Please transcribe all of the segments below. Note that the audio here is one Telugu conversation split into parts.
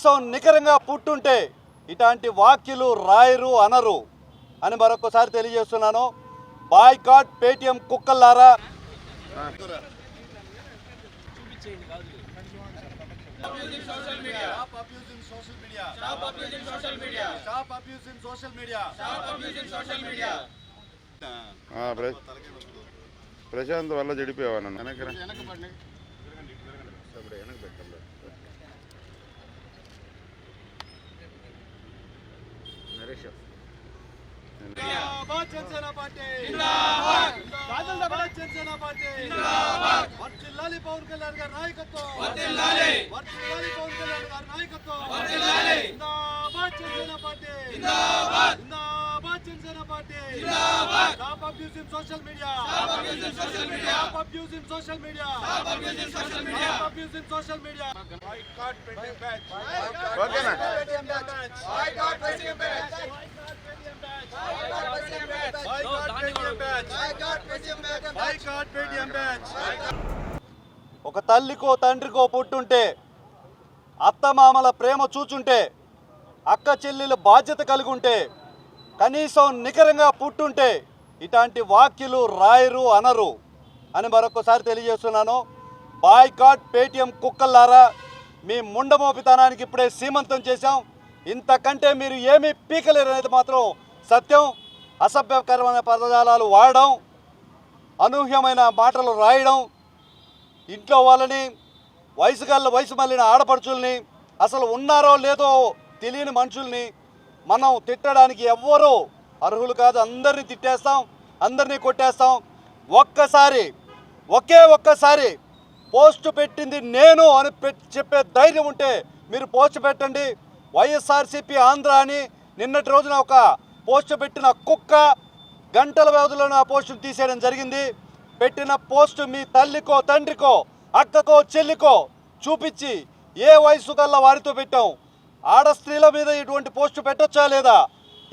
కనీసం నికరంగా పుట్టుంటే ఇట్లాంటి వాక్యులు రాయరు అనరు అని మరొకసారి తెలియజేస్తున్నాను బాయ్కాట్ పేటిఎం కుక్కల్లారా abusing social media. Stop జిందాబాద్ జనసేన పార్టీ జనసేన పార్టీ జిందాబాద్ వర్ధిల్లాలి పవన్ కళ్యాణ్ గారి నాయకత్వం వర్ధిల్లాలి వర్ధిల్లాలి పవన్ కళ్యాణ్ గారి నాయకత్వం వర్ధిల్లాలి జిందాబాద్ జనసేన పార్టీ జిందాబాద్ జిందాబాద్ జనసేన పార్టీ జిందాబాద్ stop abusing social media stop abusing social media stop abusing social media stop abusing social media stop abusing social media boycott betting batch ఓకేనా బాయ్కాట్ పెట్టింగ్ ఒక తల్లికో తండ్రికో పుట్టుంటే అత్తమామల ప్రేమ చూచుంటే అక్క చెల్లెల బాధ్యత కలిగి ఉంటే కనీసం నికరంగా పుట్టుంటే ఇట్లాంటి వాక్యులు రాయరు అనరు అని మరొకసారి తెలియజేస్తున్నాను. బాయ్కాట్ పేటిఎం కుక్కల్లారా మీ ముండమోపితనానికి ఇప్పుడే సీమంతం చేశాం. ఇంతకంటే మీరు ఏమీ పీకలేరు అనేది మాత్రం సత్యం. అసభ్యకరమైన పదజాలాలు వాడడం అనూహ్యమైన మాటలు రాయడం ఇంట్లో వాళ్ళని వయసు గల్ల వయసు మళ్ళిన ఆడపడుచుల్ని అసలు ఉన్నారో లేదో తెలియని మనుషుల్ని మనం తిట్టడానికి ఎవ్వరూ అర్హులు కాదు. అందరినీ తిట్టేస్తాం అందరినీ కొట్టేస్తాం. ఒక్కసారి ఒకే ఒక్కసారి పోస్ట్ పెట్టింది నేను అని చెప్పే ధైర్యం ఉంటే మీరు పోస్ట్ పెట్టండి. వైఎస్ఆర్సీపీ ఆంధ్ర అని నిన్నటి రోజున ఒక పోస్ట్ పెట్టిన కుక్క గంటల వ్యవధిలోనే ఆ పోస్టును తీసేయడం జరిగింది. పెట్టిన పోస్టు మీ తల్లికో తండ్రికో అక్కకో చెల్లికో చూపించి ఏ వయసు కల్లా వారితో పెట్టాం ఆడ స్త్రీల మీద ఇటువంటి పోస్టు పెట్టొచ్చా లేదా?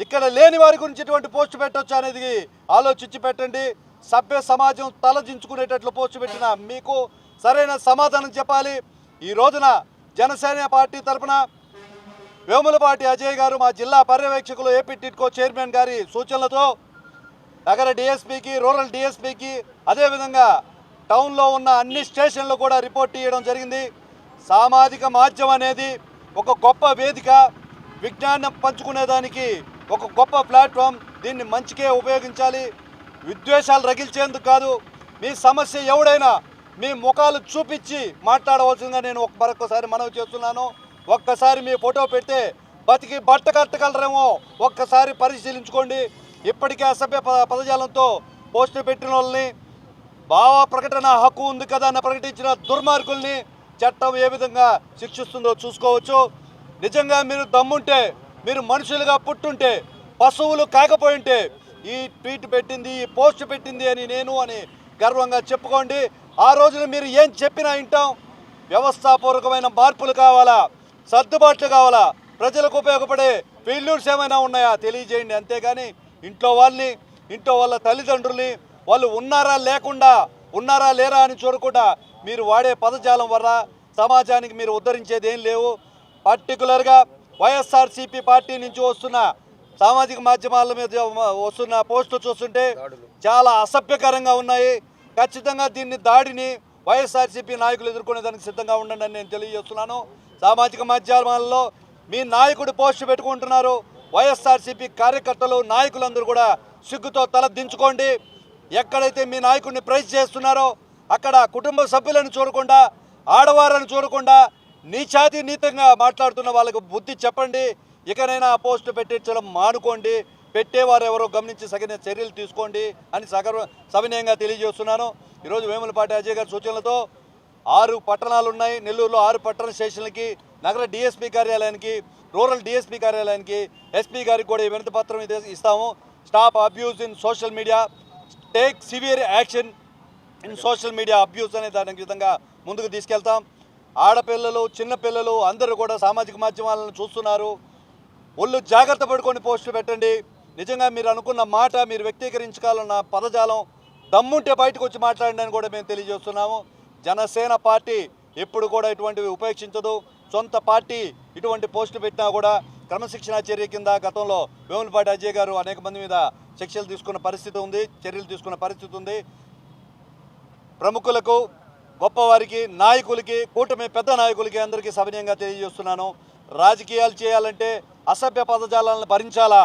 ఇక్కడ లేని వారి గురించి ఇటువంటి పోస్టు పెట్టొచ్చా అనేది ఆలోచించి పెట్టండి. సభ్య సమాజం తలదించుకునేటట్లు పోస్టు పెట్టిన మీకు సరైన సమాధానం చెప్పాలి. ఈ రోజున జనసేన పార్టీ తరపున వేములపాటి అజయ్ గారు మా జిల్లా పర్యవేక్షకులు ఏపీ టిట్కో చైర్మన్ గారి సూచనలతో నగర డిఎస్పీకి రూరల్ డిఎస్పీకి అదేవిధంగా టౌన్లో ఉన్న అన్ని స్టేషన్లు కూడా రిపోర్ట్ ఇవ్వడం జరిగింది. సామాజిక మాధ్యమం అనేది ఒక గొప్ప వేదిక విజ్ఞానం పంచుకునేదానికి ఒక గొప్ప ప్లాట్ఫామ్ దీన్ని మంచికే ఉపయోగించాలి. విద్వేషాలు రగిల్చేందుకు కాదు మీ సమస్య ఎవడైనా మీ ముఖాలు చూపించి మాట్లాడవలసిందిగా నేను ఒక మరొకసారి మనవి చేస్తున్నాను. ఒక్కసారి మీ ఫోటో పెడితే బతికి బట్ట కట్టగలరేమో ఒక్కసారి పరిశీలించుకోండి. ఇప్పటికే అసభ్య పద- పదజాలంతో పోస్టు పెట్టిన వాళ్ళని భావ ప్రకటన హక్కు ఉంది కదా అని ప్రకటించిన దుర్మార్గుల్ని చట్టం ఏ విధంగా శిక్షిస్తుందో చూసుకోవచ్చు. నిజంగా మీరు దమ్ముంటే మీరు మనుషులుగా పుట్టుంటే పశువులు కాకపోయింటే ఈ ట్వీట్ పెట్టింది ఈ పోస్ట్ పెట్టింది అని నేను అని గర్వంగా చెప్పుకోండి. ఆ రోజున మీరు ఏం చెప్పినా వింటాం. వ్యవస్థాపూర్వకమైన మార్పులు కావాలా? సర్దుబాట్లు కావాలా? ప్రజలకు ఉపయోగపడే ఫెయిల్యూర్స్ ఏమైనా ఉన్నాయా? తెలియజేయండి అంతేగాని ఇంట్లో వాళ్ళని ఇంట్లో వాళ్ళ తల్లిదండ్రుల్ని వాళ్ళు ఉన్నారా లేకుండా ఉన్నారా లేరా అని చూడకుండా మీరు వాడే పదజాలం వల్ల సమాజానికి మీరు ఉద్ధరించేది ఏం లేవు. పర్టికులర్గా వైఎస్ఆర్సీపీ పార్టీ నుంచి వస్తున్న సామాజిక మాధ్యమాల మీద వస్తున్న పోస్టులు చూస్తుంటే చాలా అసభ్యకరంగా ఉన్నాయి. ఖచ్చితంగా దీన్ని దాడిని వైఎస్ఆర్సీపీ నాయకులు ఎదుర్కొనేదానికి సిద్ధంగా ఉండండి అని నేను తెలియజేస్తున్నాను. సామాజిక మాధ్యమాల్లో మీ నాయకుడు పోస్ట్ పెట్టుకుంటున్నారు. వైఎస్ఆర్సీపీ కార్యకర్తలు నాయకులందరూ కూడా సిగ్గుతో తల దించుకోండి. ఎక్కడైతే మీ నాయకుడిని ప్రైజ్ చేస్తున్నారో అక్కడ కుటుంబ సభ్యులను చూడకుండా ఆడవారని చూడకుండా నీచాతి నీతంగా మాట్లాడుతున్న వాళ్ళకు బుద్ధి చెప్పండి. ఇకనైనా ఆ పోస్టు పెట్టించడం మానుకోండి. పెట్టేవారు ఎవరో గమనించి సగిన చర్యలు తీసుకోండి అని సగర్వ సవినయంగా తెలియజేస్తున్నాను. ఈరోజు వేములపాటి అజయ్ గారి సూచనలతో ఆరు పట్టణాలు ఉన్నాయి నెల్లూరులో ఆరు పట్టణ స్టేషన్లకి నగర డిఎస్పీ కార్యాలయానికి రూరల్ డిఎస్పీ కార్యాలయానికి ఎస్పీ గారికి కూడా ఈ వినతి పత్రం ఇది ఇస్తాము. Stop abuse in social media take severe action in social media abuse అనే దాని విధంగా ముందుకు తీసుకెళ్తాం. ఆడపిల్లలు చిన్నపిల్లలు అందరూ కూడా సామాజిక మాధ్యమాలను చూస్తున్నారు. ఒళ్ళు జాగ్రత్త పడుకొని పోస్టులు పెట్టండి. నిజంగా మీరు అనుకున్న మాట మీరు వ్యక్తీకరించుకోవాలన్న పదజాలం దమ్ముంటే బయటకు వచ్చి మాట్లాడండి అని కూడా మేము తెలియజేస్తున్నాము. జనసేన పార్టీ ఎప్పుడు కూడా ఇటువంటివి ఉపేక్షించదు. సొంత పార్టీ ఇటువంటి పోస్టులు పెట్టినా కూడా క్రమశిక్షణ చర్య కింద గతంలో వేములపాటి అజయ్ గారు అనేక మంది మీద శిక్షలు తీసుకున్న పరిస్థితి ఉంది చర్యలు తీసుకున్న పరిస్థితి ఉంది. ప్రముఖులకు గొప్పవారికి నాయకులకి కూటమి పెద్ద నాయకులకి అందరికీ సవినయంగా తెలియజేస్తున్నాను. రాజకీయాలు చేయాలంటే అసభ్య పదజాలాలను భరించాలా?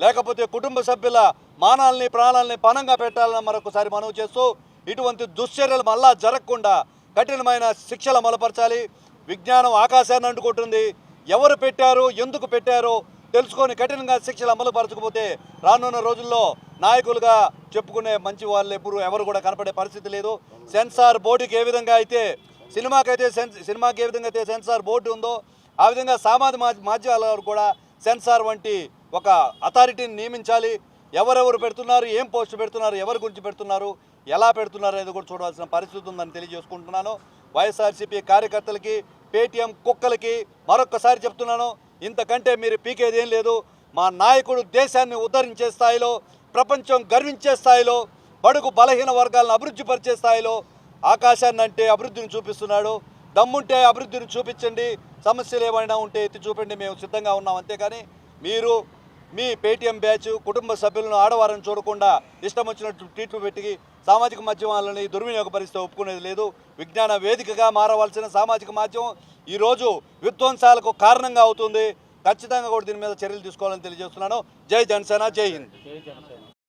లేకపోతే కుటుంబ సభ్యుల మానాల్ని ప్రాణాలని పణంగా పెట్టాలని మరొకసారి మనవి చేస్తూ ఇటువంటి దుశ్చర్యలు మళ్ళా జరగకుండా కఠినమైన శిక్షలు అమలుపరచాలి. విజ్ఞానం ఆకాశాన్ని అంటుకుంటుంది. ఎవరు పెట్టారు? ఎందుకు పెట్టారు తెలుసుకొని కఠినంగా శిక్షలు అమలుపరచకపోతే రానున్న రోజుల్లో నాయకులుగా చెప్పుకునే మంచి వాళ్ళు ఎప్పుడు ఎవరు కూడా కనపడే పరిస్థితి లేదు. సెన్సార్ బోర్డుకి ఏ విధంగా అయితే సినిమాకైతే సెన్స్ సినిమాకి ఏ విధంగా అయితే సెన్సార్ బోర్డు ఉందో ఆ విధంగా సామాజిక మాధ్యమాల కూడా సెన్సార్ వంటి ఒక అథారిటీని నియమించాలి. ఎవరెవరు పెడుతున్నారు? ఏం పోస్ట్ పెడుతున్నారు? ఎవరి గురించి పెడుతున్నారు? ఎలా పెడుతున్నారు అనేది కూడా చూడవలసిన పరిస్థితి ఉందని తెలియజేసుకుంటున్నాను. వైఎస్ఆర్సీపీ కార్యకర్తలకి పేటీఎం కుక్కలకి మరొక్కసారి చెప్తున్నాను ఇంతకంటే మీరు పీకేది ఏం లేదు. మా నాయకుడు దేశాన్ని ఉద్ధరించే స్థాయిలో ప్రపంచం గర్వించే స్థాయిలో బడుగు బలహీన వర్గాలను అభివృద్ధి పరిచే స్థాయిలో ఆకాశాన్ని అంటే అభివృద్ధిని చూపిస్తున్నాడు. దమ్ముంటే అభివృద్ధిని చూపించండి. సమస్యలు ఏమైనా ఉంటే ఎత్తి చూపండి. మేము సిద్ధంగా ఉన్నాం అంతేకాని మీరు మీ పేటీఎం బ్యాచ్ కుటుంబ సభ్యులను ఆడవారని చూడకుండా ఇష్టం వచ్చినట్టు ట్వీట్లు పెట్టి సామాజిక మాధ్యమాలని దుర్వినియోగపరిస్తే ఒప్పుకునేది లేదు. విజ్ఞాన వేదికగా మారవలసిన సామాజిక మాధ్యమం ఈరోజు విధ్వంసాలకు కారణంగా అవుతుంది. ఖచ్చితంగా కూడా దీని మీద చర్యలు తీసుకోవాలని తెలియజేస్తున్నాను. జై జనసేన జై హింద్.